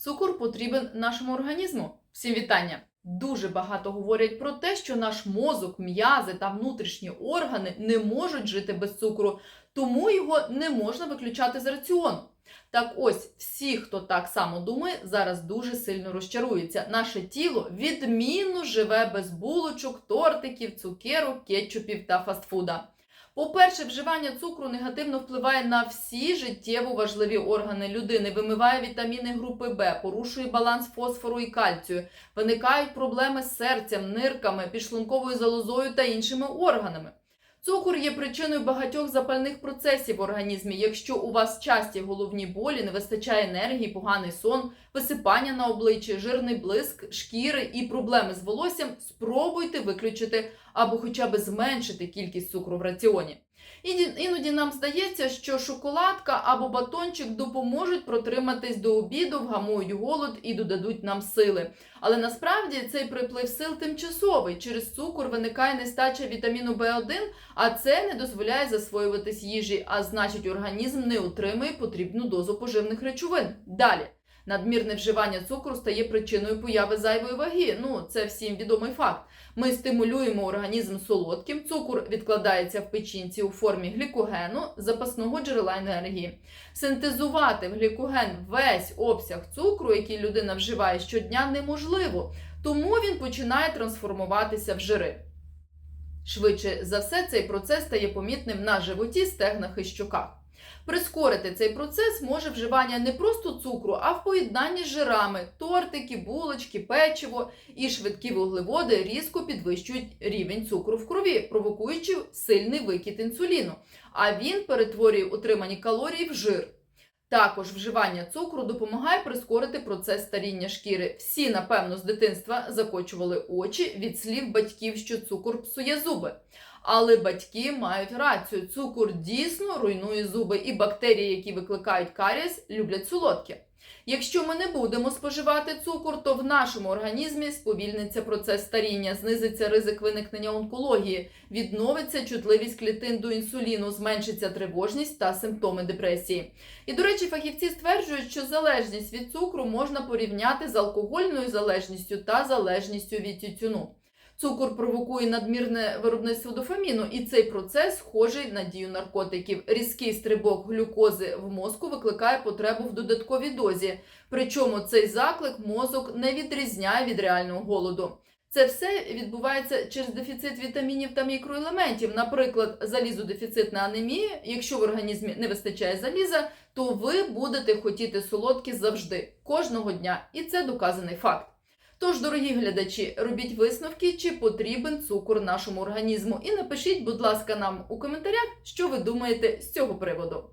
Цукор потрібен нашому організму. Всім вітання! Дуже багато говорять про те, що наш мозок, м'язи та внутрішні органи не можуть жити без цукру, тому його не можна виключати з раціону. Так ось, всі, хто так само думає, зараз дуже сильно розчаруються. Наше тіло відмінно живе без булочок, тортиків, цукерок, кетчупів та фастфуда. По-перше, вживання цукру негативно впливає на всі життєво важливі органи людини, вимиває вітаміни групи Б, порушує баланс фосфору і кальцію, виникають проблеми з серцем, нирками, підшлунковою залозою та іншими органами. Цукор є причиною багатьох запальних процесів в організмі. Якщо у вас часті головні болі, не вистачає енергії, поганий сон, висипання на обличчі, жирний блиск, шкіри і проблеми з волоссям, спробуйте виключити або хоча б зменшити кількість цукру в раціоні. Іноді нам здається, що шоколадка або батончик допоможуть протриматись до обіду, вгамують голод і додадуть нам сили. Але насправді цей приплив сил тимчасовий. Через цукор виникає нестача вітаміну В1, а це не дозволяє засвоюватись їжі, а значить, організм не отримує потрібну дозу поживних речовин. Далі. Надмірне вживання цукру стає причиною появи зайвої ваги. Ну, це всім відомий факт. Ми стимулюємо організм солодким. Цукор відкладається в печінці у формі глікогену, запасного джерела енергії. Синтезувати в глікоген весь обсяг цукру, який людина вживає щодня, неможливо, тому він починає трансформуватися в жири. Швидше за все, цей процес стає помітним на животі, стегнах і щоках. Прискорити цей процес може вживання не просто цукру, а в поєднанні з жирами. Тортики, булочки, печиво і швидкі вуглеводи різко підвищують рівень цукру в крові, провокуючи сильний викид інсуліну. А він перетворює утримані калорії в жир. Також вживання цукру допомагає прискорити процес старіння шкіри. Всі, напевно, з дитинства закочували очі від слів батьків, що цукор псує зуби. Але батьки мають рацію. Цукор дійсно руйнує зуби, і бактерії, які викликають карієс, люблять солодке. Якщо ми не будемо споживати цукор, то в нашому організмі сповільниться процес старіння, знизиться ризик виникнення онкології, відновиться чутливість клітин до інсуліну, зменшиться тривожність та симптоми депресії. І, до речі, фахівці стверджують, що залежність від цукру можна порівняти з алкогольною залежністю та залежністю від тютюну. Цукор провокує надмірне виробництво дофаміну, і цей процес схожий на дію наркотиків. Різкий стрибок глюкози в мозку викликає потребу в додатковій дозі. Причому цей заклик мозок не відрізняє від реального голоду. Це все відбувається через дефіцит вітамінів та мікроелементів. Наприклад, залізодефіцитна анемія. Якщо в організмі не вистачає заліза, то ви будете хотіти солодкі завжди, кожного дня, і це доказаний факт. Тож, дорогі глядачі, робіть висновки, чи потрібен цукор нашому організму, і напишіть, будь ласка, нам у коментарях, що ви думаєте з цього приводу.